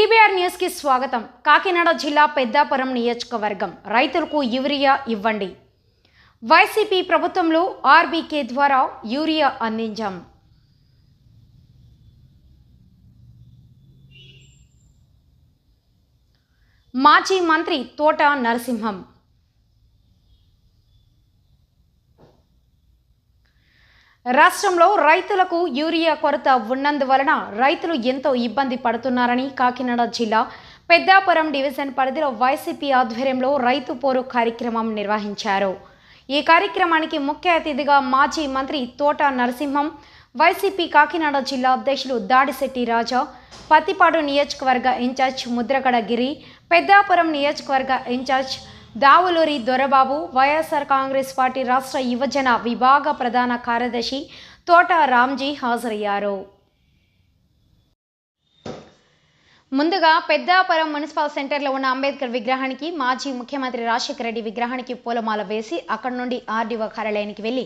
TBR న్యూస్కి స్వాగతం. కాకినాడ జిల్లా పెద్దాపురం నియోజకవర్గం. రైతులకు యూరియా ఇవ్వండి. వైసీపీ ప్రభుత్వంలో ఆర్బీకే ద్వారా యూరియా అందించాం. మాజీ మంత్రి తోట నరసింహం. రాష్ట్రంలో రైతులకు యూరియా కొరత ఉన్నందువలన రైతులు ఎంతో ఇబ్బంది పడుతున్నారని కాకినాడ జిల్లా పెద్దాపురం డివిజన్ పరిధిలో వైసీపీ ఆధ్వర్యంలో రైతు పోరు కార్యక్రమం నిర్వహించారు. ఈ కార్యక్రమానికి ముఖ్య అతిథిగా మాజీ మంత్రి తోట నరసింహం వైసీపీ కాకినాడ జిల్లా అధ్యక్షులు దాడిశెట్టి రాజా పత్తిపాడు నియోజకవర్గ ఇన్ఛార్జ్ ముద్రగడ గిరి పెద్దాపురం నియోజకవర్గ in-charge Davuluri Dorababu YSR Congress party రాష్ట్ర యువజన విభాగ ప్రధాన కార్యదర్శి తోట రామ్జీ హాజరయ్యారు. ముందుగా పెద్దాపురం మున్సిపల్ సెంటర్లో ఉన్న అంబేద్కర్ విగ్రహానికి మాజీ ముఖ్యమంత్రి రాజశేఖర రెడ్డి విగ్రహానికి పూలమాల వేసి అక్కడి నుండి ఆర్డీఓ కార్యాలయానికి వెళ్ళి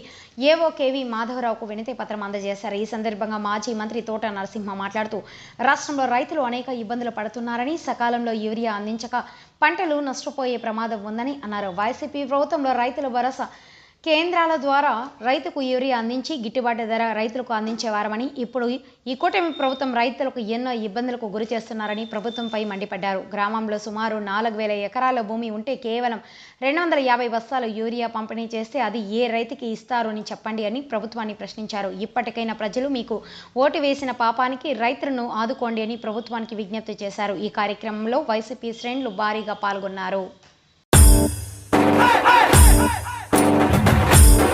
ఏవో మాధవరావుకు వినతి పత్రం అందజేశారు. ఈ సందర్భంగా మాజీ మంత్రి తోట నరసింహ మాట్లాడుతూ రాష్ట్రంలో రైతులు అనేక ఇబ్బందులు పడుతున్నారని సకాలంలో యూరియా అందించక పంటలు నష్టపోయే ప్రమాదం ఉందని అన్నారు. వైసీపీ ప్రభుత్వంలో రైతుల భరోసా కేంద్రాల ద్వారా రైతుకు యూరియా అందించి గిట్టుబాటు ధర రైతులకు అందించేవారమని ఇప్పుడు ఈ కూటమి ప్రభుత్వం రైతులకు ఎన్నో ఇబ్బందులకు గురి చేస్తున్నారని ప్రభుత్వంపై మండిపడ్డారు. గ్రామంలో సుమారు నాలుగు వేల ఎకరాల భూమి ఉంటే కేవలం రెండు వందల యాభై బస్తాలు యూరియా పంపిణీ చేస్తే అది ఏ రైతుకి ఇస్తారు అని చెప్పండి అని ప్రభుత్వాన్ని ప్రశ్నించారు. ఇప్పటికైనా ప్రజలు మీకు ఓటు వేసిన పాపానికి రైతులను ఆదుకోండి అని ప్రభుత్వానికి విజ్ఞప్తి చేశారు. ఈ కార్యక్రమంలో వైసీపీ శ్రేణులు భారీగా పాల్గొన్నారు.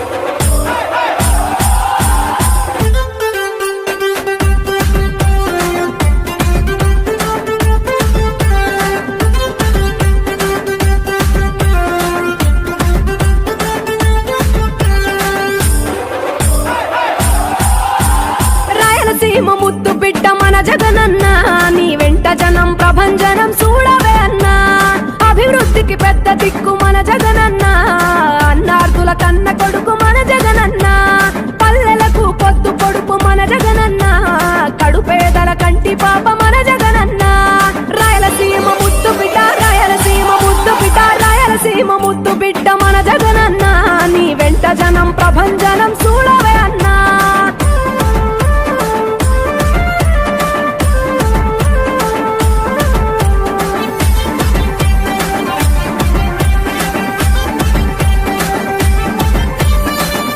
రాయలసీమ రాయలసీమ ముద్దు బిడ్డ మన జగనన్న నీ వెంట జనం ప్రభంజనం చూడవే అన్నా.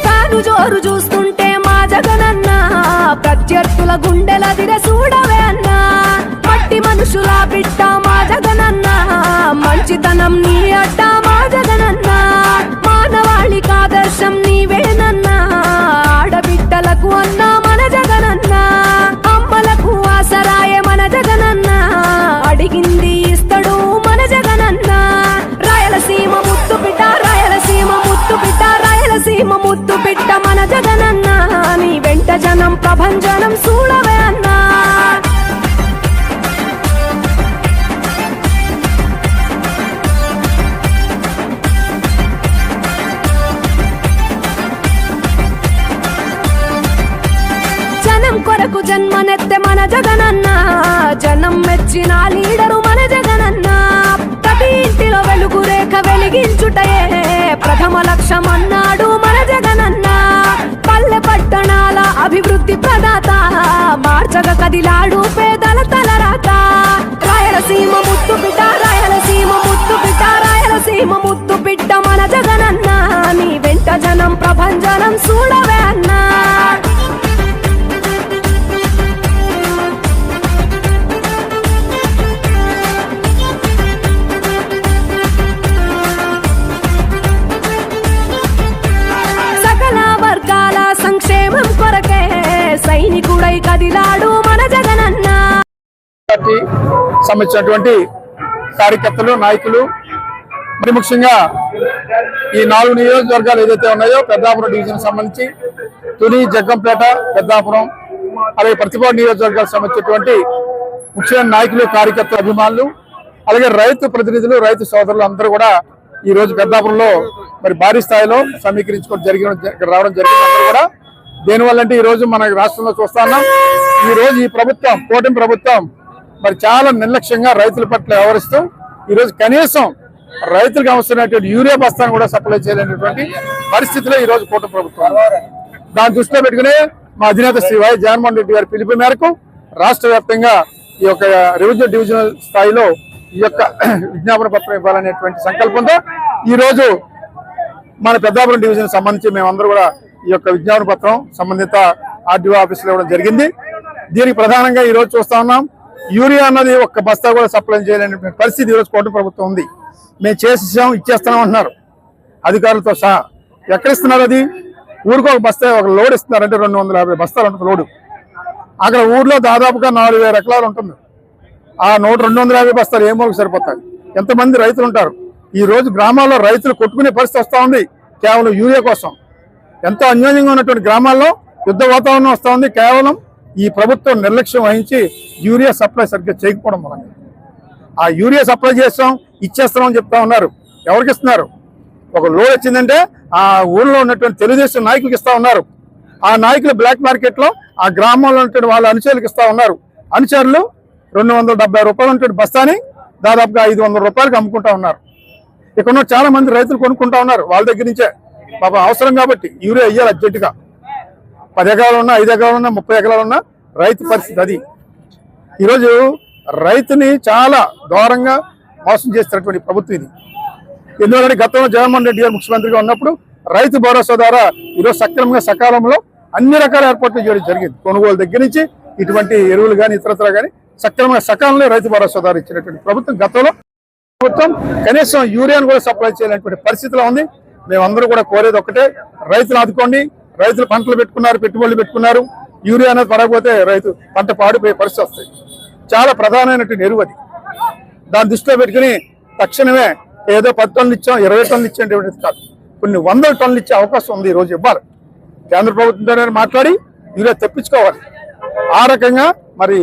తాను జోరు చూస్తుంటే మా జగనన్న ప్రత్యర్థుల గుండెల దిర చూడవే అన్నా. మట్టి మనుషుల బిడ్డ మా జగనన్న మంచితనం నీ అడ్డ భీమ ముద్దు బిడ్డ మన జగనన్న నీ వెంట జనం ప్రభంజనం చూడవే అన్నా. జనం కొరకు జన్మనెత్తే మన జగనన్న జనం మెచ్చిన లీడరు మన జగనన్న. ప్రతి ఇంటిలో వెలుగు రేఖ వెలిగించుటయే ప్రథమ లక్ష్యం మార్చగ కదిలాడు పేదల తలరాత. రాయలసీమ ముత్తు బిడ్డ రాయలసీమ ముత్తు బిడ్డ రాయలసీమ ముత్తు బిడ్డ మన జగనన్న. నీ వెంట జనం ప్రభంజనం చూడవే అన్నా. సైనికుడై కదిలాడు మన జగనన్న. పార్టీ సంబంధించినటువంటి కార్యకర్తలు నాయకులు మరి ముఖ్యంగా ఈ నాలుగు నియోజకవర్గాలు ఏదైతే ఉన్నాయో పెద్దాపురం డివిజన్ సంబంధించి తుని జగ్గంపేట పెద్దాపురం అలాగే ప్రతిభా నియోజకవర్గాలకు సంబంధించినటువంటి ముఖ్యమైన నాయకులు కార్యకర్తలు అభిమానులు అలాగే రైతు ప్రతినిధులు రైతు సోదరులు అందరూ కూడా ఈ రోజు పెద్దాపురంలో మరి భారీ స్థాయిలో సమీకరించుకోవడం జరిగిన రావడం జరిగింది. అందరూ కూడా దేనివల్ల అంటే ఈ రోజు మన రాష్ట్రంలో చూస్తా ఉన్నాం. ఈ రోజు ఈ ప్రభుత్వం కూటమి ప్రభుత్వం మరి చాలా నిర్లక్ష్యంగా రైతుల పట్ల వ్యవహరిస్తూ ఈరోజు కనీసం రైతులకు అవసరమైనటువంటి యూరియా బస్తాను కూడా సప్లై చేయలేనటువంటి పరిస్థితిలో ఈ రోజు కూటమి ప్రభుత్వం దాన్ని దృష్టిలో పెట్టుకుని మా అధినేత శ్రీ వై జగన్మోహన్ రెడ్డి గారి పిలుపు మేరకు రాష్ట్ర వ్యాప్తంగా ఈ యొక్క రెవెన్యూ డివిజనల్ స్థాయిలో ఈ యొక్క విజ్ఞాపన పత్రం ఇవ్వాలనేటువంటి సంకల్పంతో ఈ రోజు మన పెద్దాపురం డివిజన్ సంబంధించి మేమందరూ కూడా ఈ యొక్క విజ్ఞాపన పత్రం సంబంధిత ఆర్డీఓ ఆఫీసులో ఇవ్వడం జరిగింది. దీనికి ప్రధానంగా ఈరోజు చూస్తా ఉన్నాం. యూరియా అన్నది ఒక్క బస్తా కూడా సప్లై చేయలేని పరిస్థితి ఈరోజు రోజు కోట ప్రభుత్వం ఉంది. మేము చేసేసాం ఇచ్చేస్తున్నాం అంటున్నారు. అధికారులతో సహా. ఎక్కడ ఇస్తున్నారు అది? ఊరికి ఒక బస్తా ఒక లోడ్ ఇస్తున్నారంటే రెండు వందల యాభై బస్తాలు ఉంటుంది లోడు. అక్కడ ఊర్లో దాదాపుగా నాలుగు వేల ఎకరాలు ఉంటుంది. ఆ నూట రెండు వందల యాభై బస్తాలు ఏ మూలకు సరిపోతాయి? ఎంతమంది రైతులు ఉంటారు? ఈ రోజు గ్రామాల్లో రైతులు కొట్టుకునే పరిస్థితి వస్తూ ఉంది. కేవలం యూరియా కోసం. ఎంతో అన్యోన్యంగా ఉన్నటువంటి గ్రామాల్లో యుద్ధ వాతావరణం వస్తూ ఉంది. కేవలం ఈ ప్రభుత్వం నిర్లక్ష్యం వహించి యూరియా సప్లై సరిగ్గా చేయకపోవడం వలన. ఆ యూరియా సప్లై చేస్తాం ఇచ్చేస్తామని చెప్తా ఉన్నారు. ఎవరికి ఇస్తున్నారు? ఒక లోడ్ వచ్చిందంటే ఆ ఊళ్ళో ఉన్నటువంటి తెలుగుదేశం నాయకులకు ఇస్తా ఉన్నారు. ఆ నాయకులు బ్లాక్ మార్కెట్లో ఆ గ్రామంలో ఉన్నటువంటి వాళ్ళ అనుచరులకు ఇస్తా ఉన్నారు. అనుచరులు రెండు వందల డెబ్బై రూపాయలు ఉన్నటువంటి బస్తాని దాదాపుగా ఐదు వందల రూపాయలకు అమ్ముకుంటా ఉన్నారు. ఇక్కడ ఉన్న చాలా మంది రైతులు కొనుక్కుంటా ఉన్నారు వాళ్ళ దగ్గర నుంచే. పాప అవసరం కాబట్టి యూరియా అయ్యాలి అర్జెంటుగా. పది ఎకరాలు ఉన్నా ఐదు ఎకరాలు ఉన్నా ముప్పై ఎకరాలు ఉన్నా రైతు పరిస్థితి అది. ఈరోజు రైతుని చాలా ఘోరంగా మోసం చేస్తున్నటువంటి ప్రభుత్వం ఇది. ఎందుకంటే గతంలో జగన్మోహన్ రెడ్డి గారు ముఖ్యమంత్రిగా ఉన్నప్పుడు రైతు భరోసా ద్వారా ఈరోజు సక్రమంగా సకాలంలో అన్ని రకాల ఏర్పాట్లు చేయడం జరిగింది. కొనుగోలు దగ్గర నుంచి ఇటువంటి ఎరువులు కానీ ఇతరత్ర కానీ సక్రమంగా సకాలంలో రైతు భరోసా ద్వారా ఇచ్చినటువంటి ప్రభుత్వం గతంలో ప్రభుత్వం కనీసం యూరియాను కూడా సప్లై చేయలేనటువంటి పరిస్థితిలో ఉంది. మేమందరూ కూడా కోరేది ఒకటే రైతులు ఆదుకోండి రైతులు పంటలు పెట్టుకున్నారు పెట్టుబడులు పెట్టుకున్నారు యూరియా అనేది పడకపోతే రైతు పంట పాడిపోయే పరిస్థితి వస్తాయి. చాలా ప్రధానమైనటువంటి ఎరువు అది. దాన్ని దృష్టిలో పెట్టుకుని తక్షణమే ఏదో పది టన్నులు ఇచ్చాం ఇరవై టన్నులు ఇచ్చేటువంటిది కాదు. కొన్ని వందల టన్నులు ఇచ్చే అవకాశం ఉంది ఈ రోజు ఇవ్వాలి. కేంద్ర ప్రభుత్వంతో మాట్లాడి యూరియా తెప్పించుకోవాలి. ఆ రకంగా మరి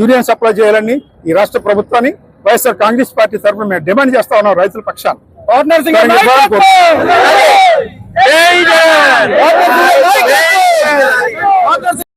యూరియా సప్లై చేయాలని ఈ రాష్ట్ర ప్రభుత్వాన్ని వైఎస్ఆర్ కాంగ్రెస్ పార్టీ తరఫున మేము డిమాండ్ చేస్తా ఉన్నాం రైతుల పక్షాన్ని పార్ట్నర్ సింగ్ పార్ట్నర్ సింగ్